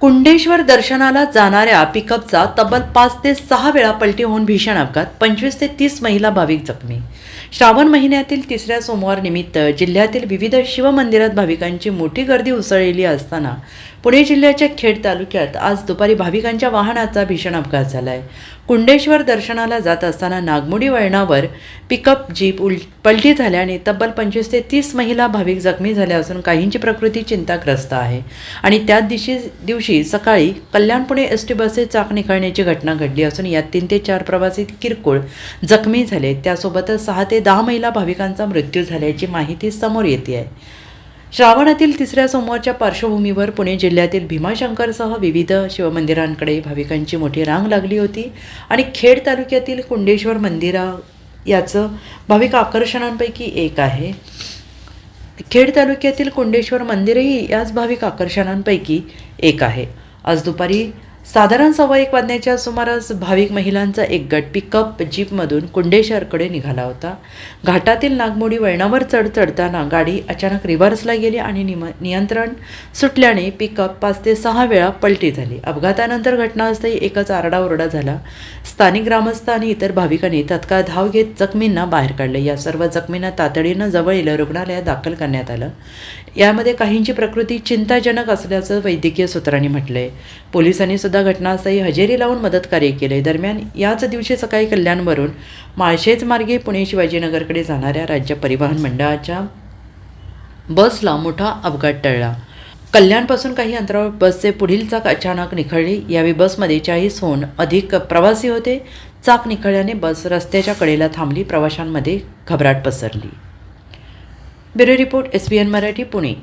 कुंडेश्वर दर्शनाला जाणाऱ्या पिकअपचा तब्बल पाच ते सहा वेळा पलटी होऊन भीषण अपघात पंचवीस ते तीस महिला भाविक जखमी. श्रावण महिन्यातील तिसऱ्या सोमवार निमित्त जिल्ह्यातील विविध शिवमंदिरात भाविकांची मोठी गर्दी उसळलेली असताना पुणे जिल्ह्याच्या खेड तालुक्यात आज दुपारी भाविकांच्या वाहनाचा भीषण अपघात झाला आहे कुंडेश्वर दर्शनाला जात असताना नागमोडी वळणावर पिकअप जीप उल पलटी झाल्याने तब्बल पंचवीस ते तीस महिला भाविक जखमी झाल्या असून काहींची प्रकृती चिंताग्रस्त आहे. आणि त्याच दिवशी दिवशी सकाळी Kalyan Pune S T buses चाक निघळण्याची घटना घडली असून यात तीन ते चार प्रवासी किरकोळ जखमी झाले. त्यासोबतच सहा ते दहा महिला भाविकांचा मृत्यू झाल्याची माहिती समोर येते आहे. श्रावणातील तिसऱ्या सोमवारच्या पार्श्वभूमीवर पुणे जिल्ह्यातील भीमाशंकरसह विविध शिवमंदिरांकडे भाविकांची मोठी रांग लागली होती आणि खेड तालुक्यातील कुंडेश्वर मंदिरा याचं भाविक आकर्षणांपैकी एक आहे. खेड तालुक्यातील कुंडेश्वर मंदिरही याच भाविक आकर्षणांपैकी एक आहे. आज दुपारी साधारण सव्वा एक वाजण्याच्या सुमारास भाविक महिलांचा एक गट पिकअप जीपमधून कुंडेश्वरकडे निघाला होता. घाटातील नागमोडी वळणावर चढ चढताना गाडी अचानक रिव्हर्सला गेली आणि निम नियंत्रण सुटल्याने पिकअप पाच ते सहा वेळा पलटी झाली. अपघातानंतर घटनास्थळी एकच आरडाओरडा झाला. स्थानिक ग्रामस्थ आणि इतर भाविकांनी तत्काळ धाव घेत जखमींना बाहेर काढले. या सर्व जखमींना तातडीनं जवळील रुग्णालयात दाखल करण्यात आलं. यामध्ये काहींची प्रकृती चिंताजनक असल्याचं वैद्यकीय सूत्रांनी म्हटलंय. पोलिसांनी सुद्धा घटनास्थळी हजेरी लावून मदतकार्य केले दरम्यान याच दिवशी सकाळी कल्याणवरून माळशेज मार्गे पुणे शिवाजीनगरकडे जाणाऱ्या राज्य परिवहन मंडळाच्या बसला मोठा अपघात टळला. कल्याणपासून काही अंतरावर बसचे पुढील चाक अचानक निखळली. यावेळी बसमध्ये चाळीसहून अधिक प्रवासी होते. चाक निखळल्याने बस रस्त्याच्या कडेला थांबली. प्रवाशांमध्ये घबराट पसरली. Bureau report S B N Marathi Pune.